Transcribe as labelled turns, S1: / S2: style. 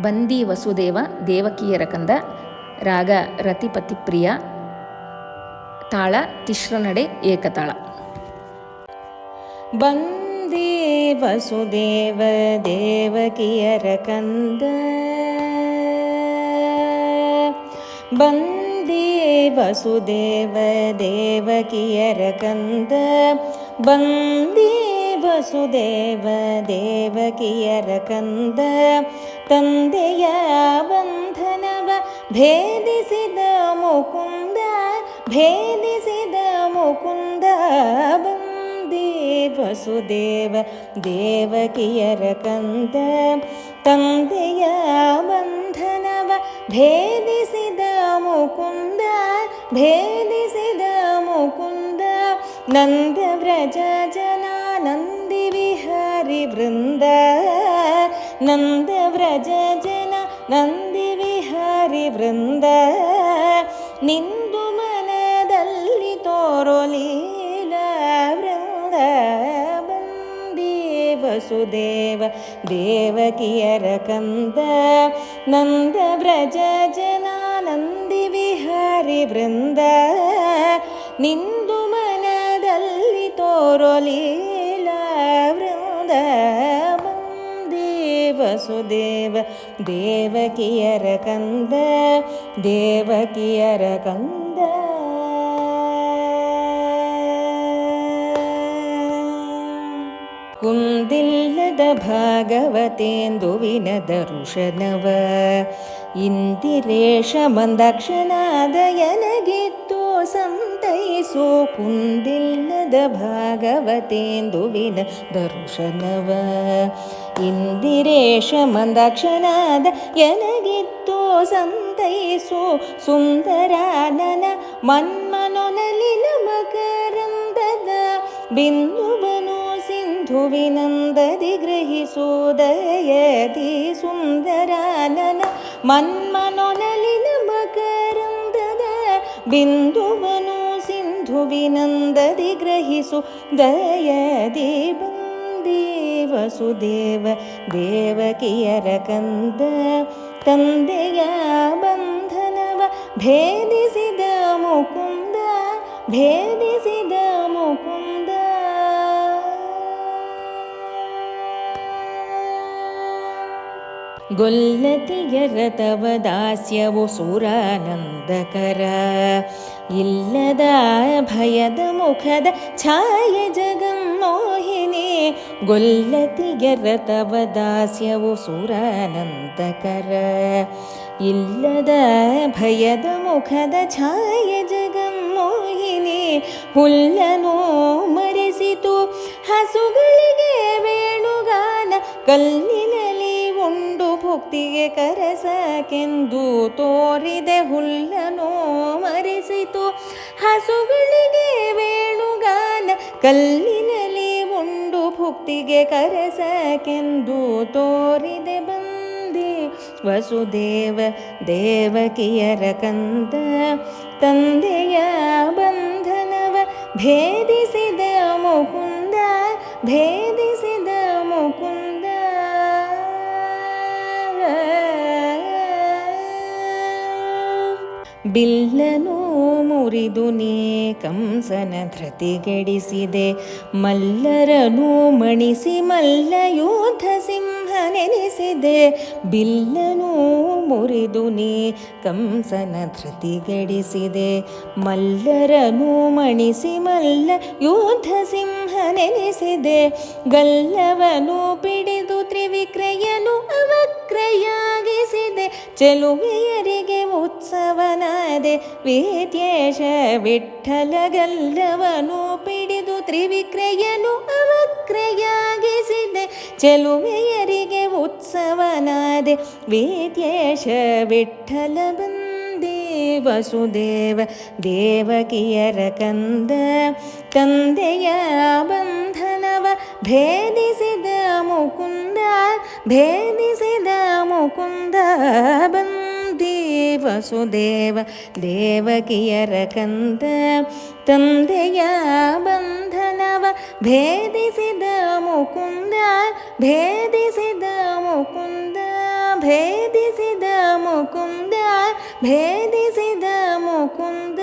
S1: ಬಂದಿ ವಸುದೇವ ದೇವಕಿಯರ ಕಂದ, ರಾಗ ರತಿಪತಿ ಪ್ರಿಯ, ತಾಳ ತಿಶ್ರನಡೆ ಏಕತಾಳ.
S2: ಬಂದಿ ವಸುದೇವ ದೇವಕಿಯರ ಕಂದ, ಬಂದಿ ವಸುದೇವ ದೇವಕಿಯರ ಕಂದ, ಬಂದಿ ವಸುದೇವ ದೇವಕಿಯರ ಕಂದ ತಂದೆಯ ಬಂಧನವ ಭೇದಿಸಿದ ಮುಕುಂದ ಭೇದಿಸಿದ ಮುಕುಂದ ಬಂದೇ ವಸುದೇವ ದೇವಕಿಯರ ಕಂದ ತಂದೆಯ ಬಂಧನವ ಭೇದಿಸಿದ ಮುಕುಂದ ಭೇದಿಸಿದ ಮುಕುಂದ ನಂದ ವ್ರಜ ಜನ ನಂದಿ ವಿಹಾರಿ ವೃಂದ ನಂದ ವ್ರಜ ಜನ ನಂದಿ ವಿಹಾರಿ ವೃಂದ ನಿಂದು ಮನದಲ್ಲಿ ತೋರೋ ಲೀಲಾ ವೃಂದ ಬಂದೇ ವಸುದೇವ ದೇವಕಿಯರ ಕಂದ ನಂದ ವ್ರಜ ಜನ ನಂದಿ ವಿಹಾರಿ ವೃಂದ ನಿಂದು ವಸುದೇವ ದೇವಕಿಯರ ಕಂದ ದೇವಕಿಯರ ಕಂದ ಕುಂದಿಲ್ಲದ ಭಾಗವತೇಂದುವಿನ ದರುಶನವ ಇಂದಿರೇಶ ಮಂದಾಕ್ಷನಾದ ಎನಗಿತ್ತು ಸಂತೈಸು ಕುಂದಿಲ್ಲದ ಭಾಗವತೇಂದುವಿನ ದರುಶನವ ಇಂದಿರೇಶ ಮಂದಾಕ್ಷನಾದ ಎನಗಿತ್ತು ಸಂತೈಸು ಸುಂದರಾನನ ಮನ್ಮನೊನಲಿನ ಮಕರಂದದ ಬಿಂದುವನು ಸಿಂಧುವಿನಂದದಿ ಗ್ರಹಿಸುವುದಯತಿ ಸುಂದರಾನನ ಮನ್ಮನೊನಲಿನ ಮಕರಂದದ ಬಿಂದುವನು ಸಿಂಧುವಿನಂದದಿ ಗ್ರಹಿಸು ದಯದಿ ಬಂದೇ ವಸುದೇವ ದೇವಕಿಯರ ಕಂದ ತಂದೆಯ ಬಂಧನವ ಭೇದಿಸಿದ ಮುಕುಂದ ಭೇದಿಸಿದ ಮುಕುಂದ ಗೊಲ್ಲತಿಯರ ತವ ದಾಸ್ಯವು ಸುರಾನಂದಕರ ಇಲ್ಲದ ಭಯದ ಮುಖದ ಛಾಯೆ ಜಗನ್ಮೋಹಿನಿ ಗೊಲ್ಲತಿಯರ ತವ ದಾಸ್ಯವು ಸುರಾನಂದಕರ. ಇಲ್ಲದ ಭಯದ ಮುಖದ ಛಾಯ ಜಗಮ್ಮೋಹಿನಿ ಹುಲ್ಲನು ಮರೆಸಿತು. ಹಸುಗಳಿಗೆ ವೇಣುಗಾನ ಕಲ್ಲಿನಲ್ಲಿ ಉಂಡು ಭುಕ್ತಿಗೆ ಕರಸಕೆಂದು ತೋರಿದೆ ಹುಲ್ಲನು ಮರೆಸಿತು. ಹಸುಗಳಿಗೆ ವೇಣುಗಾನ ಕಲ್ಲಿನಲ್ಲಿ ಭುಕ್ತಿಗೆ ಕರೆಸಕೆಂದು ತೋರಿದೆ ಬಂದಿ ವಸುದೇವ ದೇವಕಿಯರ ಕಂದ ತಂದೆಯ ಬಂಧನವ ಭೇದಿಸಿದ ಮುಕುಂದ ಭೇದಿಸಿದ ಬಿಲ್ಲನು ಮುರಿದು ನೀ ಕಂಸನ ಧೃತಿಗೆಡಿಸಿದೆ ಮಲ್ಲರನು ಮಣಿಸಿ ಮಲ್ಲ ಯೋಧ ಸಿಂಹ ನೆನೆಸಿದೆ ಬಿಲ್ಲನು ಮುರಿದು ನೀ ಕಂಸನ ಧೃತಿಗೆಡಿಸಿದೆ ಮಲ್ಲರನು ಮಣಿಸಿ ಮಲ್ಲ ಯೋಧ ಸಿಂಹ ನೆನೆಸಿದೆ ಗಲ್ಲವನು ಪಿಡಿದು ತ್ರಿವಿಕ್ರಯನು ಅವಕ್ರಯಾಗಿಸಿದೆ. ಚೆಲುವೆಯರಿಗೆ ವೇದ್ಯೇಶ ವಿಠಲ ಗಲ್ಲವನು ಪಿಡಿದು ತ್ರಿವಿಕ್ರಯನು ಅವಕ್ರಯಾಗಿಸಿದೆ. ಚೆಲುವೆಯರಿಗೆ ಉತ್ಸವನಾದೆ ವೇದ್ಯೇಶ ವಿಠಲ ಬಂದೇ ವಸುದೇವ ದೇವಕಿಯರ ಕಂದ ತಂದೆಯ ಬಂಧನವ ಭೇದಿಸಿದ ಮುಕುಂದ ಭೇದಿಸಿದ ಮುಕುಂದ ಬಂದೇ ವಸುದೇವ ದೇವಕಿಯರ ಕಂದ ತಂದೆಯ ಬಂಧನವ ಭೇದಿಸಿದ ಮುಕುಂದ ಭೇದಿಸಿದ ಮುಕುಂದ ಭೇದಿಸಿದ ಮುಕುಂದ ಭೇದಿಸಿದ ಮುಕುಂದ